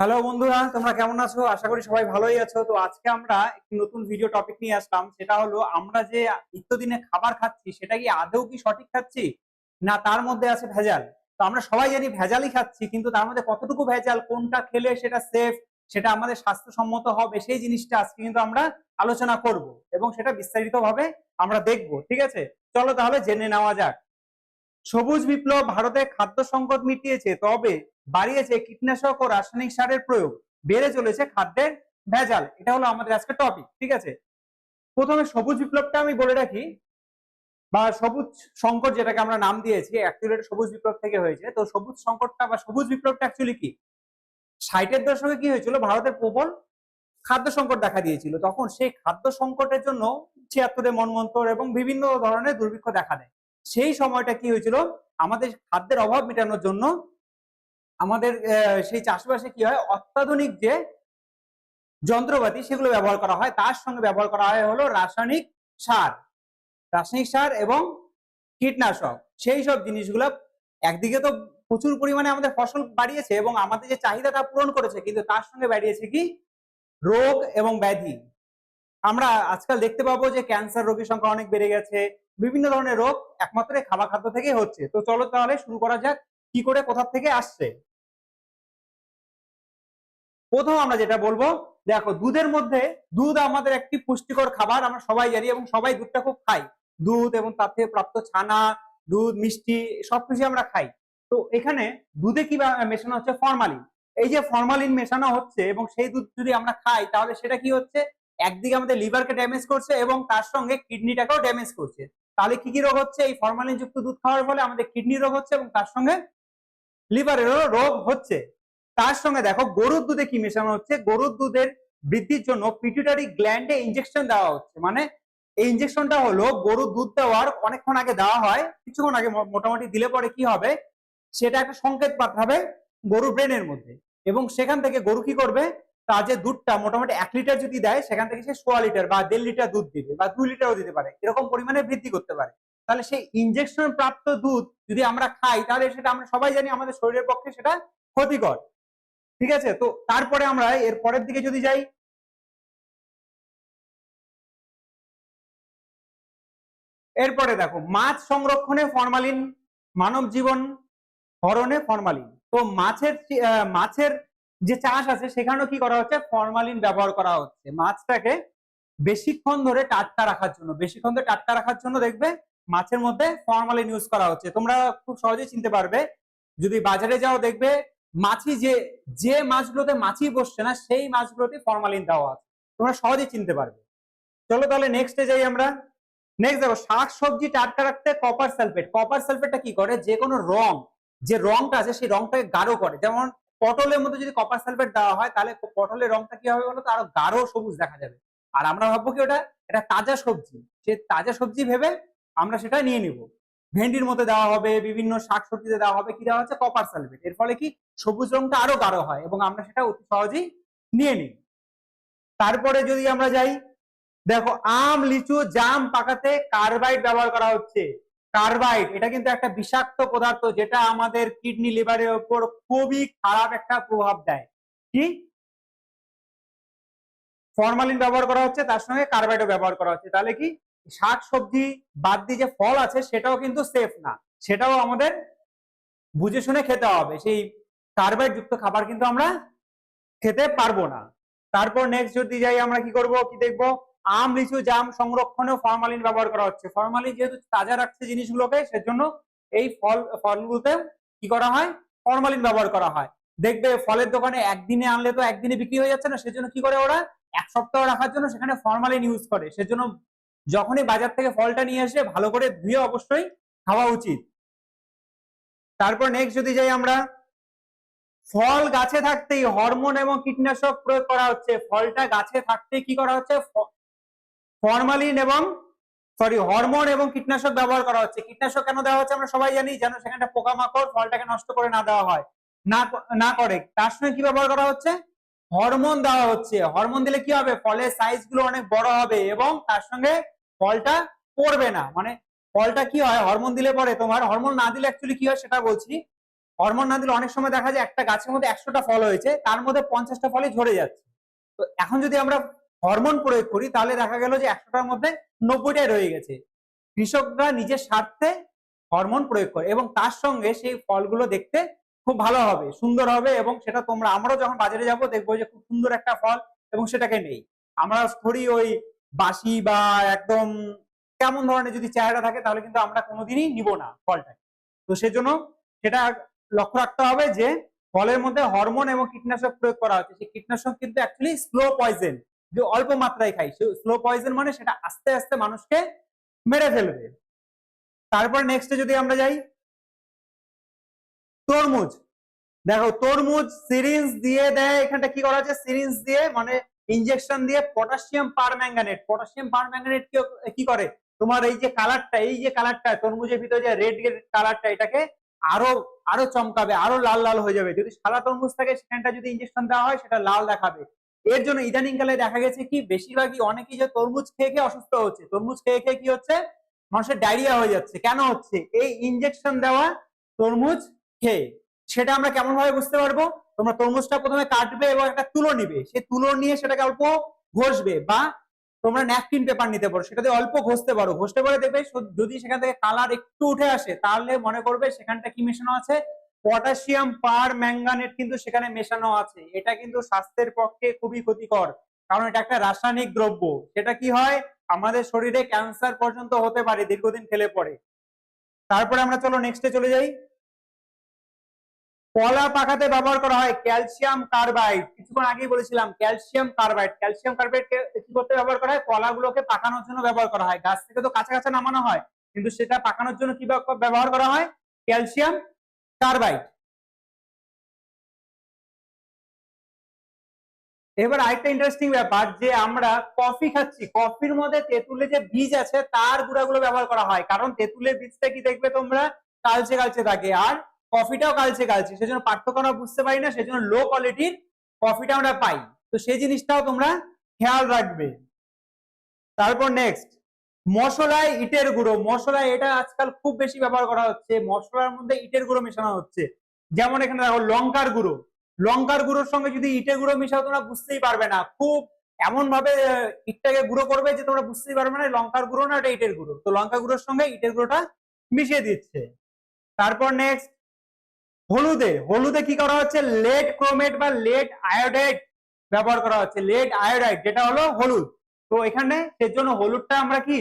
Hello বন্ধুরা, তোমরা কেমন আছো? আশা করি সবাই ভালোই আছো। তো আজকে আমরা একটি নতুন ভিডিও টপিক নিয়ে আসলাম। সেটা হলো, আমরা যে নিত্যদিনে খাবার খাচ্ছি, সেটা কি আদৌ কি সঠিক খাচ্ছি? না, তার মধ্যে আছে ভেজাল। তো আমরা সবাই জানি ভেজালই খাচ্ছি, কিন্তু তার মধ্যে কতটুকু ভেজাল, কোনটা খেলে সেটা সেফ সেটা আমাদের স্বাস্থ্যসম্মত হবে, সেই জিনিসটা আজকে কিন্তু আমরা আলোচনা করব এবং সেটা বিস্তারিত ভাবে আমরা দেখব। ঠিক আছে? চলো তাহলে জেনে নেওয়া যাক। সবুজ বিপ্লব ভারতে খাদ্য সংকট মিটিয়েছে, তবে বাড়িয়েছে কীটনাশক ও রাসায়নিক সারের প্রয়োগ। বেড়ে চলেছে খাদ্যের ভেজাল। এটা হলো আমাদের আজকে টপিক ঠিক আছে? প্রথমে সবুজ বিপ্লবটা আমি বলে রাখি, বা সবুজ সংকট যেটাকে আমরা নাম দিয়েছি অ্যাকচুয়ালি এটা সবুজ বিপ্লব থেকে হয়েছে। তো সবুজ সংকটটা বা সবুজ বিপ্লবটা অ্যাকচুয়ালি কি? ষাটের দশকে কি হয়েছিল? ভারতের প্রবল খাদ্য সংকট দেখা দিয়েছিল। তখন সেই খাদ্য সংকটের জন্য ছিয়াত্তরে মনমন্তর এবং বিভিন্ন ধরনের দুর্ভিক্ষ দেখা দেয়। সেই সময়টা কি হয়েছিল? আমাদের খাদ্যের অভাব মেটানোর জন্য আমাদের সেই চাষবাসে কি হয়? অত্যাধুনিক যে যন্ত্রপাতি সেগুলো ব্যবহার করা হয়। তার সঙ্গে ব্যবহার করা হয় হলো রাসায়নিক সার। রাসায়নিক সার এবং কীটনাশক। সেই সব জিনিসগুলো একদিকে তো প্রচুর পরিমাণে আমাদের ফসল বাড়িয়েছে এবং আমাদের যে চাহিদাটা পূরণ করেছে, কিন্তু তার সঙ্গে বাড়িয়েছে কি? রোগ এবং ব্যাধি। আমরা আজকাল দেখতে পাবো যে ক্যান্সার রোগীর সংখ্যা অনেক বেড়ে গেছে। বিভিন্ন ধরনের রোগ একমাত্র খাবার খাদ্য থেকে হচ্ছে। তো চলো তাহলে শুরু করা যাক, কি করে কোথা থেকে আসছে? প্রথম আমরা যেটা বলব, দেখো দুধের মধ্যে, দুধ আমাদের একটি পুষ্টিকর খাবার, আমরা সবাই জানি এবং সবাই দুধটা খুব খাই। দুধ এবং তার থেকে প্রাপ্ত ছানা, দুধ, মিষ্টি সবকিছু আমরা খাই। তো এখানে দুধে কি মেশানো হচ্ছে? ফরমালিন। এই যে ফরমালিন মেশানো হচ্ছে এবং সেই দুধ যদি আমরা খাই, তাহলে সেটা কি হচ্ছে? একদিকে আমাদের লিভারকে ড্যামেজ করছে এবং তার সঙ্গে কিডনিটাকেও ড্যামেজ করছে। তাহলে কি কি রোগ হচ্ছে? এই ফরমালিন যুক্ত দুধ খাওয়ার ফলে আমাদের কিডনি রোগ হচ্ছে এবং তার সঙ্গে লিভারেরও রোগ হচ্ছে। তার সঙ্গে দেখো, গরুর দুধে কি মেশানো হচ্ছে? গরুর দুধের বৃদ্ধির জন্য পিটুইটারি গ্ল্যান্ডে ইনজেকশন দেওয়া হচ্ছে। মানে এই ইনজেকশনটা হলো গরুর দুধ দেওয়ার অনেকক্ষণ আগে দেওয়া হয়, কিছুক্ষণ আগে মোটামুটি দিলে পরে কি হবে? সেটা একটা সংকেত পাঠাবে গরুর ব্রেনের মধ্যে। এবং সেখান থেকে গরু কি করবে? তার যে দুধটা মোটামুটি এক লিটার যদি দেয়, সেখান থেকে সে সোয়া লিটার বা দেড় লিটার দুধ দিবে বা দুই লিটারও দিতে পারে। এরকম পরিমাণে বৃদ্ধি করতে পারে। তাহলে সেই ইঞ্জেকশন প্রাপ্ত দুধ যদি আমরা খাই, তাহলে সেটা আমরা সবাই জানি আমাদের শরীরের পক্ষে সেটা ক্ষতিকর। ঠিক আছে? তো তারপরে আমরা এর পরের দিকে যদি যাই, এরপরে দেখো, মাছ সংরক্ষণে ফরমালিন মানব জীবন হরণে ফরমালিন তো মাছের মাছের যে চাষ আছে সেখানেও কি করা হচ্ছে? ফরমালিন ব্যবহার করা হচ্ছে। মাছটাকে বেশিক্ষণ ধরে টাটকা রাখার জন্য, বেশিক্ষণ ধরে টাটকা রাখার জন্য দেখবে মাছের মধ্যে ফরমালিন ইউজ করা হচ্ছে। তোমরা খুব সহজেই চিনতে পারবে। যদি বাজারে যাও দেখবে মাছি যে যে মাছগুলোতে মাছি বসছে না, সেই মাছগুলোতে ফরমালিন দেওয়া আছে। তোমরা সহজেই চিনতে পারবে। চলো তাহলে নেক্সটে যাই আমরা। নেক্সট দেখো, শাক, সবজি টাটকা রাখতে কপার সালফেট কপার সালফেটটা কি করে? যে কোনো রং, যে রংটা আছে সেই রংটাকে গাঢ় করে। যেমন পটলের মধ্যে যদি কপার সালফেট দেওয়া হয়, তাহলে পটলের রংটা কি হবে বলো তো আরও গাঢ় সবুজ দেখা যাবে। আর আমরা ভাববো কি ওটা, এটা তাজা সবজি। সে তাজা সবজি ভেবে আমরা সেটা নিয়ে নিব। ভেন্ডির মধ্যে দেওয়া হবে, বিভিন্ন শাক সবজিতে দেওয়া হবে, কি দেওয়া হচ্ছে? কপার সালফেট এর ফলে কি? সবুজ রংটা আরও গাঢ় হয় এবং আমরা সেটা অতি সহজেই নিয়ে নিই। তারপরে যদি আমরা যাই, দেখো, আম, লিচু, জাম পাকাতে কার্বাইড ব্যবহার করা হচ্ছে। কার্বাইড, এটা কিন্তু একটা বিষাক্ত পদার্থ যেটা আমাদের কিডনি লিভারের উপর খুবই খারাপ একটা প্রভাব দেয়। কি? ফরমালিন ব্যবহার করা হচ্ছে, তার সঙ্গে কার্বাইডও ব্যবহার করা হচ্ছে। তাহলে কি? শাক সবজি বাদ দিয়ে যে ফল আছে, সেটাও কিন্তু সেফ না। সেটাও আমাদের বুঝে শুনে খেতে হবে। সেই কার্বাইড যুক্ত খাবার কিন্তু আমরা খেতে পারব না। তারপর নেক্সট যদি যাই আমরা কি করব? কি দেখব? আম, লিচু, জাম সংরক্ষণেও ফরমালিন ব্যবহার করা হচ্ছে। ফরমালিন যেহেতু তাজা রাখছে জিনিসগুলোকে, সেজন্য এই ফল, ফলগুলোতে কি করা হয়? ফরমালিন ব্যবহার করা হয়। দেখবে ফলের দোকানে একদিনে আনলে তো একদিনে বিক্রি হয়ে যাচ্ছে না, সেজন্য কি করে ওরা? এক সপ্তাহ রাখার জন্য সেখানে ফরমালিন ইউজ করে। সেজন্য যখনই বাজার থেকে ফলটা নিয়ে এসে ভালো করে ধুয়ে অবশ্যই খাওয়া উচিত। তারপর নেক্সট যদি যাই আমরা, ফল গাছে থাকতেই হরমোন এবং কীটনাশক প্রয়োগ করা হচ্ছে। ফলটা গাছে থাকতেই কি করা হচ্ছে? ফরমালিন এবং সরি হরমোন এবং কীটনাশক ব্যবহার করা হচ্ছে। কীটনাশক কেন দেওয়া হচ্ছে আমরা সবাই জানি, যেন সেখানে পোকামাকড় ফলটাকে নষ্ট করে না দেওয়া হয়, না না করে। তার সঙ্গে কি ব্যবহার করা হচ্ছে? হরমোন দেওয়া হচ্ছে। হরমোন দিলে কি হবে? ফলের সাইজগুলো অনেক বড় হবে এবং তার সঙ্গে ফলটা পড়বে না। মানে ফলটা কি হয়? হরমোন দিলে পরে তোমার হরমোন না দিলে অ্যাকচুয়ালি কি হয় সেটা বলছি। হরমোন না দিলে অনেক সময় দেখা যায় একটা গাছের মধ্যে একশোটা ফল হয়েছে, তার মধ্যে পঞ্চাশটা ফলই ঝরে যাচ্ছে। তো এখন যদি আমরা হরমোন প্রয়োগ করি, তাহলে দেখা গেল যে একশোটার মধ্যে নব্বইটাই রয়ে গেছে। কৃষকরা নিজের স্বার্থে হরমোন প্রয়োগ করে এবং তার সঙ্গে সেই ফলগুলো দেখতে খুব ভালো হবে, সুন্দর হবে এবং সেটা তোমরা, আমরাও যখন বাজারে যাব দেখব যে খুব সুন্দর একটা ফল এবং সেটাকে নেই। আমরা ধরি ওই বাসি বা একদম কেমন ধরনের যদি চেহারা থাকে তাহলে কিন্তু আমরা কোনোদিনই নিব না ফলটাকে। তো সেজন্য সেটা লক্ষ্য রাখতে হবে যে ফলের মধ্যে হরমোন এবং কীটনাশক প্রয়োগ করা হচ্ছে। সেই কীটনাশক কিন্তু অ্যাকচুয়ালি স্লো পয়জেন যে অল্প মাত্রায় খাই স্লো পয়জন মানে সেটা আস্তে আস্তে মানুষকে মেরে ফেলবে। তারপর নেক্সটে যদি আমরা যাই, তরমুজ। দেখো, তরমুজ সিরিঞ্জ দিয়ে দেয়, এখানটা কি করা সিরিঞ্জ দিয়ে মানে ইনজেকশন দিয়ে পটাশিয়াম পারম্যাঙ্গানেট পটাশিয়াম পারম্যাঙ্গানেট কি করে? তোমার এই যে কালারটা এই যে কালারটা তরমুজের ভিতরে যে রেড কালারটা এটাকে আরও আরও চমকাবে, আরও লাল লাল হয়ে যাবে। যদি সাদা তরমুজ থাকে, সেখানটা যদি ইনজেকশন দেওয়া হয়, সেটা লাল দেখাবে। এর জন্য ইদানিং কালে দেখা গেছে কি, বেশিরভাগই অনেকেই যে তরমুজ খেয়ে খেয়ে অসুস্থ হচ্ছে। তরমুজ খেয়ে খেয়ে কি হচ্ছে? মানুষের ডায়রিয়া হয়ে যাচ্ছে। কেন হচ্ছে? এই ইনজেকশন দেওয়া তরমুজ খেয়ে। সেটা আমরা কেমন ভাবে বুঝতে পারব? তোমরা তরমুজটা প্রথমে কাটবে এবং একটা তুলো নিবে। সেই তুলো নিয়ে সেটাকে অল্প ঘষবে বা তোমরা ন্যাপকিন পেপার নিতে পারো। সেটাতে অল্প ঘষতে পারো। ঘষতে পারে দেখবে যদি সেখান থেকে কালার একটু উঠে আসে, তাহলে মনে করবে সেখানটা কি মেশানো আছে? পটাশিয়াম, পার ম্যাঙ্গানেট কিন্তু সেখানে মেশানো আছে। এটা কিন্তু স্বাস্থ্যের পক্ষে খুবই ক্ষতিকর, কারণ এটা একটা রাসায়নিক দ্রব্য। সেটা কি হয়? আমাদের শরীরে ক্যান্সার পর্যন্ত হতে পারে, দীর্ঘদিন খেলে পরে। তারপরে আমরা চলো নেক্সটে চলে যাই। কলা পাকাতে ব্যবহার করা হয় ক্যালসিয়াম কার্বাইড। কিছুক্ষণ আগেই বলেছিলাম, ক্যালসিয়াম কার্বাইড। ক্যালসিয়াম কার্বাইড কি করতে ব্যবহার করা হয়? কলাগুলোকে পাকানোর জন্য ব্যবহার করা হয়। গাছ থেকে তো কাছে কাছে নামানো হয়, কিন্তু সেটা পাকানোর জন্য কি ব্যবহার করা হয়? ক্যালসিয়াম কার্বাইড এবার আরেকটা ইন্টারেস্টিং ব্যাপার যে আমরা কফি খাচ্ছি কফির মধ্যে তেঁতুলে যে বীজ আছে, তার গুঁড়াগুলো ব্যবহার করা হয়। কারণ তেঁতুলের বীজটা কি দেখবে তোমরা? কালচে কালচে থাকে। আর কফিটাও কালচে কালচে। সেজন্য পার্থক্য আমরা বুঝতে পারি না, সেজন্য লো কোয়ালিটির কফিটা আমরা পাই। তো সেই জিনিসটাও তোমরা খেয়াল রাখবে। তারপর নেক্সট মশলায় ইটের গুঁড়ো। মশলায় এটা আজকাল খুব বেশি ব্যবহার করা হচ্ছে। মশলার মধ্যে ইটের গুঁড়ো মেশানো হচ্ছে। যেমন এখানে দেখো, লঙ্কার গুঁড়ো। লঙ্কার গুঁড়োর সঙ্গে যদি ইটের গুঁড়ো মিশাও, তোমরা বুঝতেই পারবে না। খুব এমন ভাবে ইটটাকে গুঁড়ো করবে যে তোমরা বুঝতেই পারবে না, লঙ্কার গুঁড়ো না, এটা ইটের গুঁড়ো। তো লঙ্কা গুঁড়োর সঙ্গে ইটের গুঁড়োটা মিশিয়ে দিচ্ছে। তারপর নেক্সট হলুদে। হলুদে কি করা হচ্ছে? লেড ক্রোমেট বা লেড আয়োডাইড ব্যবহার করা হচ্ছে। লেড আয়োডাইড, যেটা হলো হলুদ। তো এখানে, সেজন্য হলুদটা আমরা কি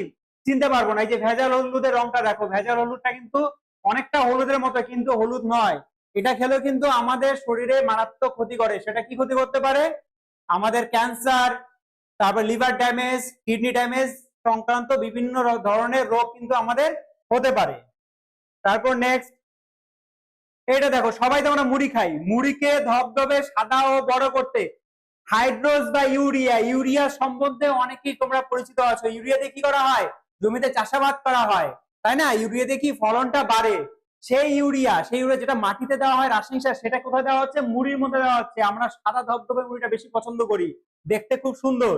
চিনতে পারব না। এই যে ভেজাল হলুদের রংটা দেখো, ভেজাল হলুদটা কিন্তু অনেকটা হলুদের মতো, কিন্তু হলুদ নয়। এটা খেলেও কিন্তু আমাদের শরীরে মারাত্মক ক্ষতি করে। সেটা কি ক্ষতি করতে পারে? আমাদের ক্যান্সার তারপর লিভার ড্যামেজ কিডনি ড্যামেজ সংক্রান্ত বিভিন্ন ধরনের রোগ কিন্তু আমাদের হতে পারে। তারপর নেক্সট এটা দেখো, সবাই তো আমরা মুড়ি খাই। মুড়িকে ধবধবে সাদা ও বড় করতে। হাইড্রোজ বা ইউরিয়া ইউরিয়া সম্বন্ধে অনেকেই তোমরা পরিচিত আছো। ইউরিয়া দিয়ে কি করা হয়? জমিতে চাষাবাদ করা হয়, তাই না? ইউরিয়া কি ফলনটা বাড়ে? সেই ইউরিয়া সেই ইউরিয়া যেটা মাটিতে দেওয়া হয়, রাসায়নিক সার, সেটা কোথায় দেওয়া হচ্ছে? মুড়ির মধ্যে দেওয়া হচ্ছে। আমরা সাদা ধবধবে মুড়িটা বেশি পছন্দ করি। দেখতে খুব সুন্দর।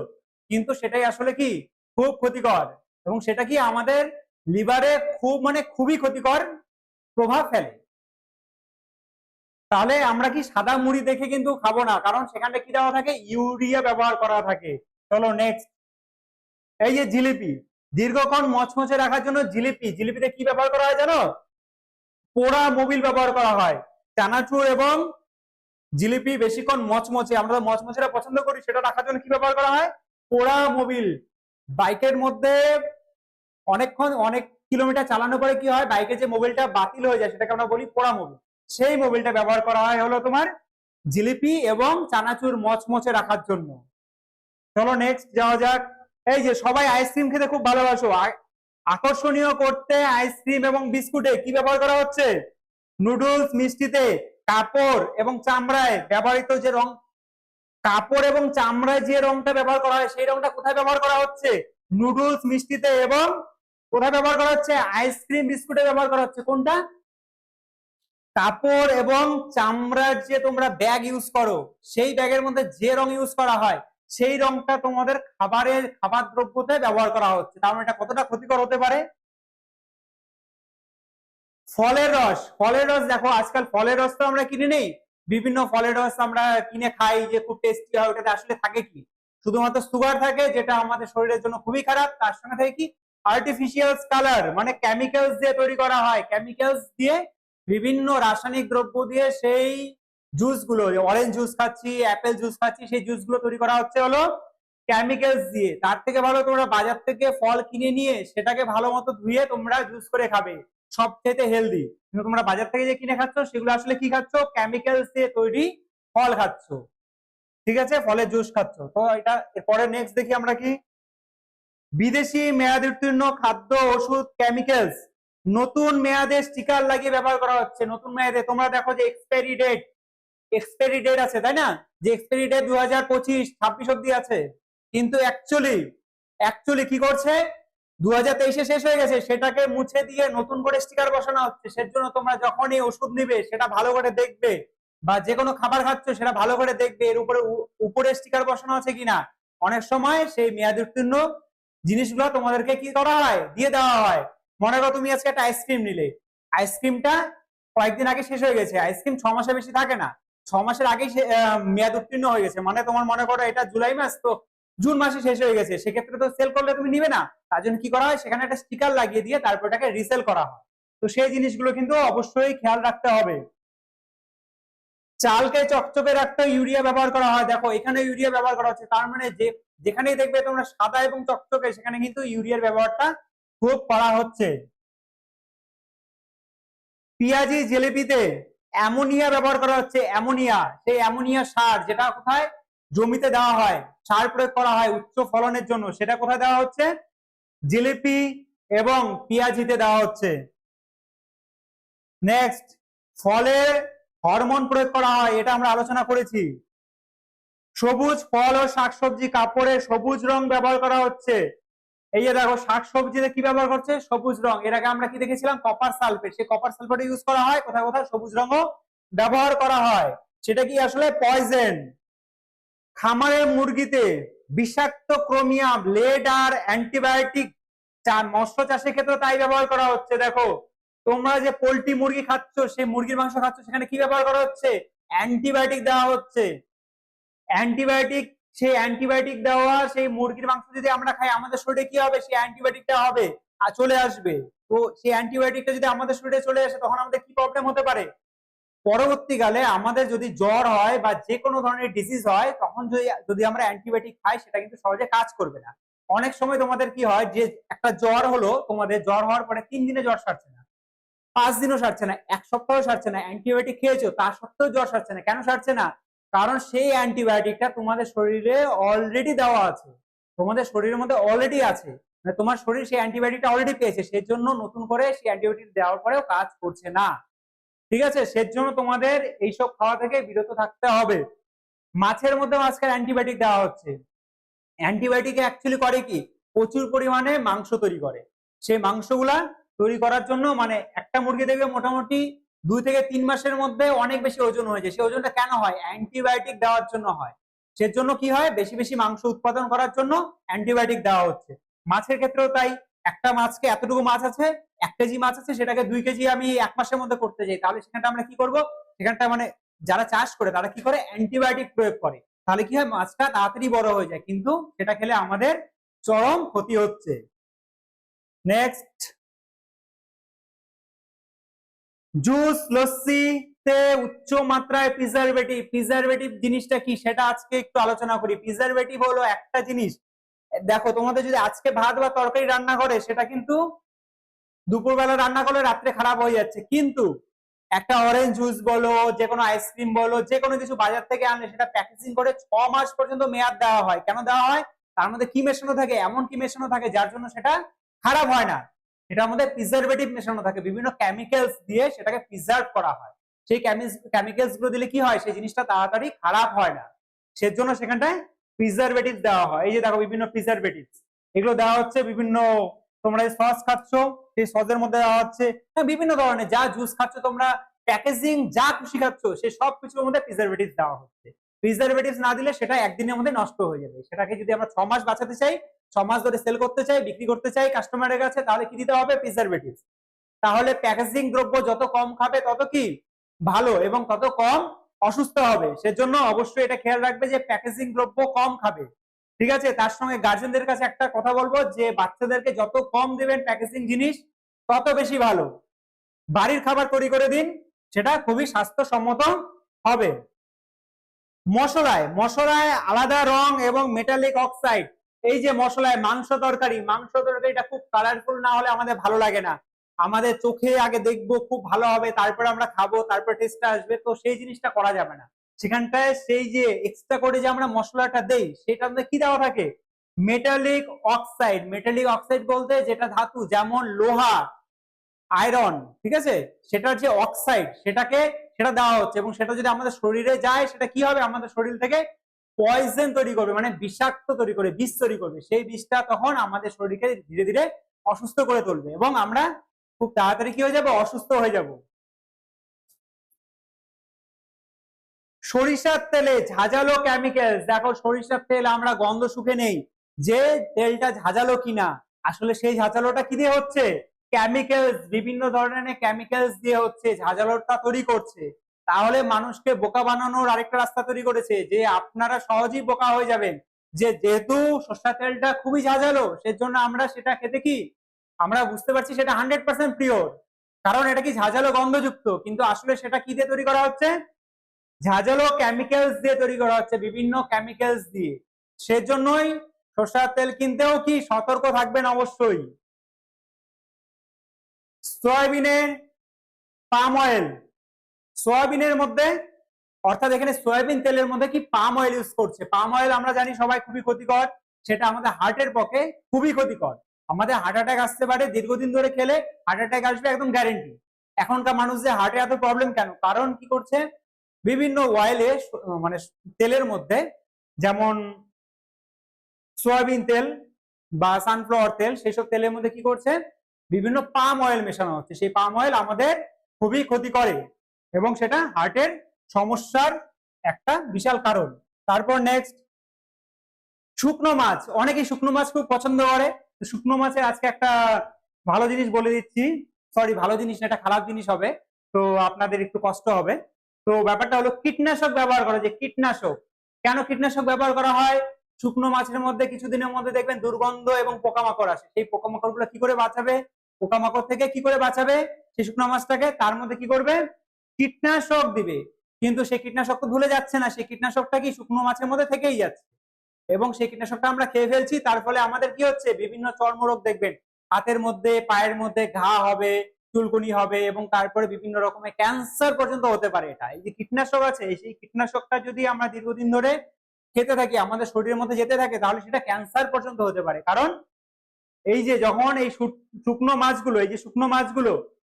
কিন্তু সেটাই আসলে কি? খুব ক্ষতিকর। এবং সেটা কি আমাদের লিভারে খুব মানে খুবই ক্ষতিকর প্রভাব ফেলে। তাহলে আমরা কি সাদা মুড়ি দেখে কিন্তু খাব না? কারণ সেখানে কি দেওয়া থাকে? ইউরিয়া ব্যবহার করা থাকে। চলো নেক্সট এই যে জিলিপি। দীর্ঘক্ষণ মচমচে রাখার জন্য জিলিপি। জিলিপিতে কি ব্যবহার করা হয় জানো? পোড়া মোবিল ব্যবহার করা হয়। চানাচুর এবং জিলিপি বেশিক্ষণ মচমচে। আমরা তো মচমচেরা পছন্দ করি, সেটা রাখার জন্য কি ব্যবহার করা হয়? পোড়া মোবিল। বাইকের মধ্যে অনেকক্ষণ, অনেক কিলোমিটার চালানোর পরে কি হয়? বাইকের যে মোবিলটা বাতিল হয়ে যায়, সেটাকে আমরা বলি পোড়া মোবিল। সেই মোবিলটা ব্যবহার করা হয় হলো তোমার জিলিপি এবং চানাচুর মচমচে রাখার জন্য। চলো নেক্সট যাওয়া যাক। এই যে সবাই আইসক্রিম খেতে খুব ভালোবাসো। আকর্ষণীয় করতে আইসক্রিম এবং বিস্কুটে কি ব্যবহার করা হচ্ছে? নুডলস মিষ্টিতে কাপড় এবং চামড়ায় ব্যবহৃত যে রং, কাপড় এবং চামড়ায় যে রংটা ব্যবহার করা হয়, সেই রংটা কোথায় ব্যবহার করা হচ্ছে? নুডলস মিষ্টিতে এবং কোথায় ব্যবহার করা হচ্ছে? আইসক্রিম বিস্কুটে ব্যবহার করা হচ্ছে। কোনটা? কাপড় এবং চামড়ার যে তোমরা ব্যাগ ইউজ করো, সেই ব্যাগের মধ্যে যে রং ইউজ করা হয় সেই রংটা তোমাদের খাবারের খাবার দ্রব্যতে ব্যবহার করা হচ্ছে। তার মানে এটা কতটা ক্ষতিকর হতে পারে? ফলের রস। ফলের রস দেখো, আজকাল ফলের রস তো আমরা কিনে নেই। বিভিন্ন ফলের রস আমরা কিনে খাই, যে খুব টেস্টি হয়, ওটাতে আসলে থাকে কি? শুধুমাত্র সুগার থাকে, যেটা আমাদের শরীরের জন্য খুবই খারাপ। তার সঙ্গে থাকে কি? আর্টিফিশিয়াল কালার মানে কেমিক্যালস দিয়ে তৈরি করা হয়। কেমিক্যালস দিয়ে বিভিন্ন রাসায়নিক দ্রব্য দিয়ে সেই জুসগুলো অরেঞ্জ জুস খাচ্ছি অ্যাপেল জুস খাচ্ছি, সেই জুসগুলো তৈরি করা হচ্ছে হলো কেমিক্যালস দিয়ে। তার থেকে ভালো তোমরা বাজার থেকে ফল কিনে নিয়ে সেটাকে ভালো মতো ধুয়ে তোমরা জুস করে খাবে। সবচেয়ে হেলদি কিন্তু তোমরা বাজার থেকে যে কিনে খাচ্ছ, সেগুলো আসলে কি খাচ্ছ? কেমিক্যালস দিয়ে তৈরি ফল খাচ্ছ। ঠিক আছে? ফলের জুস খাচ্ছ। তো এটা, এরপরে নেক্সট দেখি আমরা কি? বিদেশি মেয়াদ উত্তীর্ণ খাদ্য ওষুধ কেমিক্যালস নতুন মেয়াদে স্টিকার লাগিয়ে ব্যবহার করা হচ্ছে। নতুন মেয়াদে তোমরা দেখো যে এক্সপায়ারি ডেট এক্সপায়ারি ডেট আছে, তাই না? যে এক্সপায়ারি ডেট দু হাজার পঁচিশ, ছাব্বিশ অব্দি আছে। কিন্তু অ্যাকচুয়ালি অ্যাকচুয়ালি কি করছে? দু তেইশে শেষ হয়ে গেছে, সেটাকে মুছে দিয়ে নতুন করে স্টিকার বসানো হচ্ছে। সেজন্য তোমরা যখনই ওষুধ নিবে, সেটা ভালো করে দেখবে বা যে কোনো খাবার খাচ্ছ, সেটা ভালো করে দেখবে এর উপরে উপরে স্টিকার বসানো আছে কিনা। অনেক সময় সেই মেয়াদ উত্তীর্ণ জিনিসগুলো তোমাদেরকে কি করা হয়? দিয়ে দেওয়া হয়। মনে করো তুমি আজকে একটা আইসক্রিম নিলে। আইসক্রিমটা কয়েকদিন আগে শেষ হয়ে গেছে। আইসক্রিম ছ মাসে বেশি থাকে না। ছ মাসের আগেই মেয়াদ উত্তীর্ণ হয়ে গেছে। মানে তোমার মনে করো এটা জুলাই মাস, তো জুন মাসে শেষ হয়ে গেছে। সেক্ষেত্রে তো সেল করলে তুমি নিবে না। তার জন্য কি করা হয়? সেখানে একটা স্টিকার লাগিয়ে দিয়ে তারপর এটাকে রিসেল করা হয়। তো সেই জিনিসগুলো কিন্তু অবশ্যই খেয়াল রাখতে হবে। চালকে চকচকে রাখতে ইউরিয়া ব্যবহার করা হয়। দেখো, এখানে ইউরিয়া ব্যবহার করা হচ্ছে। তার মানে যে, যেখানেই দেখবে তোমরা সাদা এবং চকচকে, সেখানে কিন্তু ইউরিয়ার ব্যবহারটা খুব করা হচ্ছে। পিয়াজি জিলিপিতে অ্যামোনিয়া ব্যবহার করা হচ্ছে, অ্যামোনিয়া। সেই অ্যামোনিয়া সার যেটা কোথায়? জমিতে দেওয়া হয়, সার প্রয়োগ করা হয় উচ্চ ফলনের জন্য, সেটা কোথায় দেওয়া হচ্ছে? জিলিপি এবং পিয়াজিতে দেওয়া হচ্ছে। নেক্সট ফলে হরমোন প্রয়োগ করা হয়, এটা আমরা আলোচনা করেছি। সবুজ ফল ও শাকসবজি কাপড়ে সবুজ রং ব্যবহার করা হচ্ছে। এই যে দেখো, শাকসবজিতে কি ব্যবহার করছে? সবুজ রং। এর আগে আমরা কি দেখেছিলাম? কপার সালফেট সেই কপার সালফেট ইউজ করা হয়, কোথায় কোথায়? সবুজ রঙও ব্যবহার করা হয়। সেটা কি আসলে পয়জেন খামারের মুরগিতে বিষাক্ত ক্রোমিয়াম লেড আর অ্যান্টিবায়োটিক মৎস্য চাষের ক্ষেত্রে তাই ব্যবহার করা হচ্ছে। দেখো, তোমরা যে পোল্ট্রি মুরগি খাচ্ছ, সেই মুরগির মাংস খাচ্ছ, সেখানে কি ব্যবহার করা হচ্ছে? অ্যান্টিবায়োটিক দেওয়া হচ্ছে। অ্যান্টিবায়োটিক সেই অ্যান্টিবায়োটিক দেওয়া, সেই মুরগির মাংস যদি আমরা খাই, আমাদের শরীরে কি হবে? সেই অ্যান্টিবায়োটিকটা হবে আর চলে আসবে। তো সেই অ্যান্টিবায়োটিকটা যদি আমাদের শরীরে চলে আসে, তখন আমাদের কি প্রবলেম হতে পারে? পরবর্তীকালে আমাদের যদি জ্বর হয় বা যে কোনো ধরনের ডিজিজ হয়, তখন যদি যদি আমরা অ্যান্টিবায়োটিক খাই, সেটা কিন্তু সহজে কাজ করবে না। অনেক সময় তোমাদের কি হয়, যে একটা জ্বর হলো, তোমাদের জ্বর হওয়ার পরে তিন দিনে জ্বর সারছে না, পাঁচ দিনও সারছে না, এক সপ্তাহ সারছে না অ্যান্টিবায়োটিক খেয়েছো, তা সত্ত্বেও জ্বর সারছে না। কেন সারছে না? কারণ সেই অ্যান্টিবায়োটিকটা তোমাদের শরীরে অলরেডি দেওয়া আছে। তোমাদের শরীরের মধ্যে অলরেডি আছে। মানে তোমার শরীর সেই অ্যান্টিবায়োটিকটা অলরেডি পেয়েছে সেই জন্য নতুন করে সেই অ্যান্টিবায়োটিক দেওয়ার পরেও কাজ করছে না। ঠিক আছে? সেজন্য তোমাদের এইসব খাওয়া থেকে বিরত থাকতে হবে। মাছের মধ্যে আজকাল অ্যান্টিবায়োটিক দেওয়া হচ্ছে। অ্যান্টিবায়োটিক অ্যাকচুয়ালি করে কি? প্রচুর পরিমাণে মাংস তৈরি করে। সেই মাংসগুলা তৈরি করার জন্য মানে একটা মুরগি দেখবে মোটামুটি দুই থেকে তিন মাসের মধ্যে অনেক বেশি ওজন হয়ে যায় সেই ওজনটা কেন হয়? অ্যান্টিবায়োটিক দেওয়ার জন্য হয়। সেজন্য কি হয়? বেশি বেশি মাংস উৎপাদন করার জন্য অ্যান্টিবায়োটিক দেওয়া হচ্ছে। মাছের ক্ষেত্রেও তাই। একটা মাছকে এতটুকু মাছ আছে, এক কেজি মাছ আছে, সেটাকে দুই কেজি আমি এক মাসের মধ্যে করতে যাই। তাহলে সেখানটা আমরা কি করব? সেখানটা মানে যারা চাষ করে, তারা কি করে? অ্যান্টিবায়োটিক প্রয়োগ করে। তাহলে কি হয়? মাছটা তাড়াতাড়ি বড় হয়ে যায়। কিন্তু সেটা খেলে আমাদের চরম ক্ষতি হচ্ছে। নেক্সট জুস লস্যিতে উচ্চ মাত্রায় প্রিজারভেটিভ প্রিজারভেটিভ জিনিসটা কি? সেটা আজকে একটু আলোচনা করি। প্রিজারভেটিভ হলো একটা জিনিস। দেখো, তোমাদের যদি আজকে ভাত বা তরকারি রান্না করে, সেটা কিন্তু দুপুরবেলা রান্না করলে রাত্রে খারাপ হয়ে যাচ্ছে। কিন্তু একটা অরেঞ্জ জুস বলো যে কোনো আইসক্রিম বলো যে কোনো কিছু বাজার থেকে আনলে, সেটা প্যাকেজিং করে ছ মাস পর্যন্ত মেয়াদ দেওয়া হয়। কেন দেওয়া হয়? তার মধ্যে কি মেশানো থাকে? এমন কি মেশানো থাকে, যার জন্য সেটা খারাপ হয় না। এটার মধ্যে প্রিজারভেটিভ মেশানো থাকে। বিভিন্ন কেমিক্যালস দিয়ে সেটাকে প্রিজার্ভ করা হয়। সেই কেমিক্যালসগুলো দিলে কি হয়? সেই জিনিসটা তাড়াতাড়ি খারাপ হয় না। সেজন্য সেখানটায় প্রিজারভেটিভ দেওয়া হয়। এই যে দেখো বিভিন্ন প্রিজারভেটিভ এগুলো দেওয়া হচ্ছে বিভিন্ন তোমরা সস খাচ্ছ সেই সসের মধ্যে দেওয়া হচ্ছে হ্যাঁ, বিভিন্ন ধরনের। যা জুস খাচ্ছ তোমরা প্যাকেজিং যা খুশি খাচ্ছ সেই সব কিছুর মধ্যে প্রিজারভেটিভ দেওয়া হচ্ছে। প্রিজারভেটিভ না দিলে সেটা একদিনের মধ্যে নষ্ট হয়ে যাবে। সেটাকে যদি আমরা ছ মাস বাঁচাতে চাই ছ মাস ধরে সেল করতে চাই, বিক্রি করতে চাই কাস্টমারের কাছে, তাহলে কি দিতে হবে? প্রিজারভেটিভ তাহলে প্যাকেজিং দ্রব্য যত কম খাবে, তত কি? ভালো এবং তত কম অসুস্থ হবে। সেজন্য অবশ্যই এটা খেয়াল রাখবে যে প্যাকেজিং দ্রব্য কম খাবে। ঠিক আছে? তার সঙ্গে গার্জেনদের কাছে একটা কথা বলব যে বাচ্চাদেরকে যত কম দেবেন প্যাকেজিং জিনিস, তত বেশি ভালো। বাড়ির খাবার তৈরি করে দিন, সেটা খুবই স্বাস্থ্যসম্মত হবে। মশলায় মশলায় আলাদা রং এবং মেটালিক অক্সাইড এই যে মশলায় মাংস তরকারি, মাংস তরকারিটা খুব কালারফুল না হলে আমাদের ভালো লাগে না। আমাদের চোখে আগে দেখব, খুব ভালো হবে, তারপরে আমরা খাব, তারপরে টেস্টটা আসবে, তো সেই জিনিসটা করা যাবে না। সেখানটায় সেই যে এক্সট্রা করে যে আমরা মশলাটা দেই, সেটা আমাদের কি দেওয়া থাকে? মেটালিক অক্সাইড মেটালিক অক্সাইড বলতে যেটা ধাতু, যেমন লোহা আয়রন ঠিক আছে? সেটার যে অক্সাইড সেটাকে, সেটা দেওয়া হচ্ছে। এবং সেটা যদি আমাদের শরীরে যায়, সেটা কি হবে? আমাদের শরীর থেকে পয়জন তৈরি করবে মানে বিষাক্ত তৈরি করে, বিষ তৈরি করবে। সেই বিষটা তখন আমাদের শরীরকে ধীরে ধীরে অসুস্থ করে তুলবে এবং আমরা খুব তাড়াতাড়ি কি হয়ে যাব? অসুস্থ হয়ে যাব। সরিষার তেলে ঝাঁঝালো কেমিক্যাল দেখো সরিষার তেল আমরা গন্ধ শুকে নেই। যে তেলটা ঝাঁঝালো কিনা, আসলে সেই ঝাঁঝালোটা কি দিয়ে হচ্ছে? কেমিক্যালস বিভিন্ন ধরনের কেমিক্যালস দিয়ে হচ্ছে, ঝাঁঝালোটা তৈরি করছে। তাহলে মানুষকে বোকা বানানোর আরেকটা রাস্তা তৈরি করেছে, যে আপনারা সহজেই বোকা হয়ে যাবেন। যে যেহেতু সর্ষা তেলটা খুবই ঝাঁঝালো, সেজন্য আমরা সেটা খেতে কি? আমরা বুঝতে পারছি সেটা হান্ড্রেড পার্সেন্ট পিওর কারণ এটা কি ঝাঁঝালো গন্ধযুক্ত? কিন্তু আসলে সেটা কি দিয়ে তৈরি করা হচ্ছে? ঝাঁঝালো কেমিক্যালস দিয়ে তৈরি করা হচ্ছে, বিভিন্ন কেমিক্যালস দিয়ে। সেজন্যই সর্ষার তেল কিনতেও কি সতর্ক থাকবেন অবশ্যই। সয়াবিনের পাম অয়েল। সয়াবিনের মধ্যে, অর্থাৎ এখানে সয়াবিন তেলের মধ্যে কি পাম অয়েল ইউজ করছে? পাম অয়েল আমরা জানি সবাই খুবই ক্ষতিকর, সেটা আমাদের হার্টের পক্ষে খুবই ক্ষতিকর। আমাদের হার্ট অ্যাটাক আসতে পারে দীর্ঘদিন ধরে খেলে হার্ট অ্যাটাক আসবে একদম গ্যারেন্টি এখনকার মানুষদের হার্টে এত প্রবলেম কেন? কারণ কি করছে? বিভিন্ন অয়েলে মানে তেলের মধ্যে, যেমন সয়াবিন তেল বা সানফ্লাওয়ার তেল, সেসব তেলের মধ্যে কি করছে? বিভিন্ন পাম অয়েল মেশানো হচ্ছে। সেই পাম অয়েল আমাদের খুবই ক্ষতি করে এবং সেটা হার্টের সমস্যার একটা বিশাল কারণ। তারপর নেক্সট শুকনো মাছ। অনেকেই শুকনো মাছ খুব পছন্দ করে। শুকনো মাছের আজকে একটা ভালো জিনিস বলে দিচ্ছি। সরি ভালো জিনিস না, এটা খারাপ জিনিস হবে। তো আপনাদের একটু কষ্ট হবে। তো ব্যাপারটা হলো কীটনাশক ব্যবহার করা। যে কীটনাশক, কেন কীটনাশক ব্যবহার করা হয়? শুকনো মাছের মধ্যে কিছুদিনের মধ্যে দেখবেন দুর্গন্ধ এবং পোকামাকড় আসে। সেই পোকামাকড়গুলো কি করে বাঁচাবে? পোকামাকড় থেকে কি করে বাঁচাবে? সেই শুকনো মাছটাকে তার মধ্যে কি করবে? কীটনাশক দিবে। কিন্তু সেই কীটনাশক তো ভুলে যাচ্ছে না সেই কীটনাশকটা কি শুকনো মাছের মধ্যে থেকেই যাচ্ছে। এবং সেই কীটনাশকটা আমরা খেয়ে ফেলছি, তার ফলে আমাদের কি হচ্ছে? বিভিন্ন চর্মরোগ দেখবেন, হাতের মধ্যে, পায়ের মধ্যে ঘা হবে, চুলকুনি হবে এবং তারপরে বিভিন্ন রকমের ক্যান্সার পর্যন্ত হতে পারে এটা। এই যে কীটনাশক আছে, সেই কীটনাশকটা যদি আমরা দীর্ঘদিন ধরে খেতে থাকি, আমাদের শরীরের মধ্যে যেতে থাকে, তাহলে সেটা ক্যান্সার পর্যন্ত হতে পারে। কারণ এই যে যখন এই শুকনো মাছগুলো, এই যে শুকনো মাছগুলো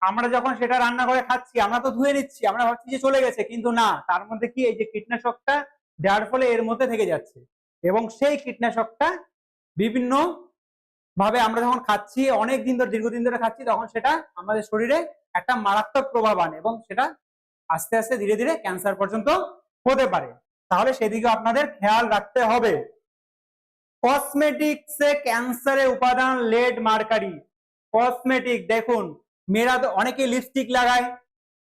আমরা যখন সেটা রান্না করে খাচ্ছি, আমরা তো ধুয়ে নিচ্ছি, আমরা ভাবছি যে চলে গেছে, কিন্তু না, তার মধ্যে কি এই যে কীটনাশকটা দেওয়ার ফলে এর মধ্যে থেকে যাচ্ছে? এবং সেই কীটনাশকটা বিভিন্ন ভাবে আমরা যখন খাচ্ছি, অনেক দিন ধরে, দীর্ঘদিন ধরে খাচ্ছি, তখন সেটা আমাদের শরীরে একটা মারাত্মক প্রভাব আনে এবং সেটা আস্তে আস্তে ধীরে ধীরে ক্যান্সার পর্যন্ত হতে পারে। তাহলে সেদিকে আপনাদের খেয়াল রাখতে হবে। কসমেটিক্সে ক্যান্সারের উপাদান লেড মার্কারি। কসমেটিক দেখুন মেয়েরা তো অনেকে লিপস্টিক লাগায়,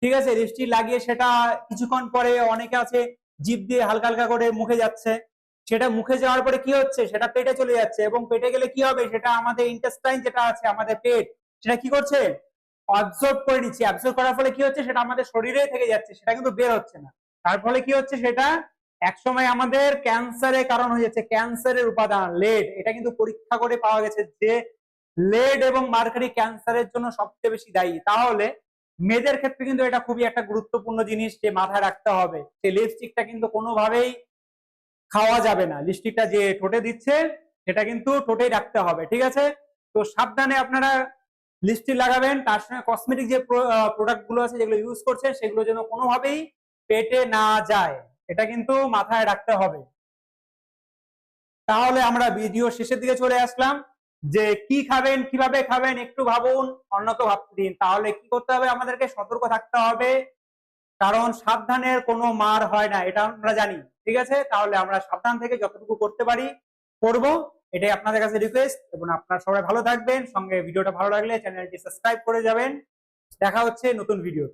ঠিক আছে? লিপস্টিক লাগিয়ে সেটা কিছুক্ষণ পরে অনেকে আছে, জিভ দিয়ে হালকা হালকা করে মুখে যাচ্ছে। সেটা মুখে যাওয়ার পরে কি হচ্ছে? সেটা পেটে চলে যাচ্ছে এবং পেটে গেলে কি হবে? সেটা আমাদের ইন্টেস্টাইন যেটা আছে, আমাদের পেট, সেটা কি করছে? অবজর্ব করে নিচ্ছে। অবজর্ব করার ফলে কি হচ্ছে? সেটা আমাদের শরীরে থেকে যাচ্ছে, সেটা কিন্তু বের হচ্ছে না। তার ফলে কি হচ্ছে? সেটা একসময় আমাদের ক্যান্সারের কারণ হয়ে যাচ্ছে। ক্যান্সারের উপাদান লেড এটা কিন্তু পরীক্ষা করে পাওয়া গেছে যে লেড এবং মার্কারি ক্যান্সারের জন্য সবচেয়ে বেশি দায়ী। তাহলে মেয়েদের ক্ষেত্রে কিন্তু এটা খুবই একটা গুরুত্বপূর্ণ জিনিস যে মাথায় রাখতে হবে। সেই লিপস্টিকটা কিন্তু কোনোভাবেই খাওয়া যাবে না। লিপস্টিকটা যে ঠোঁটে দিচ্ছে, সেটা কিন্তু ঠোঁটেই রাখতে হবে, ঠিক আছে? তো সাবধানে আপনারা লিপস্টিক লাগাবেন। তার সঙ্গে কসমেটিক যে প্রোডাক্টগুলো আছে যেগুলো ইউজ করছেন সেগুলো যেন কোনোভাবেই পেটে না যায়, এটা কিন্তু মাথায় রাখতে হবে। তাহলে আমরা ভিডিও শেষের দিকে চলে আসলাম। যে কি খাবেন, কীভাবে খাবেন, একটু ভাবুন অন্য তো ভাবতে দিন। তাহলে কি করতে হবে? আমাদেরকে সতর্ক থাকতে হবে। কারণ সাবধানের কোনো মার হয় না, এটা আমরা জানি। ঠিক আছে? তাহলে আমরা সাবধান থেকে যতটুকু করতে পারি, করব। এটাই আপনাদের কাছে রিকোয়েস্ট এবং আপনারা সবাই ভালো থাকবেন। সঙ্গে ভিডিওটা ভালো লাগলে চ্যানেলটি সাবস্ক্রাইব করে যাবেন। দেখা হচ্ছে নতুন ভিডিও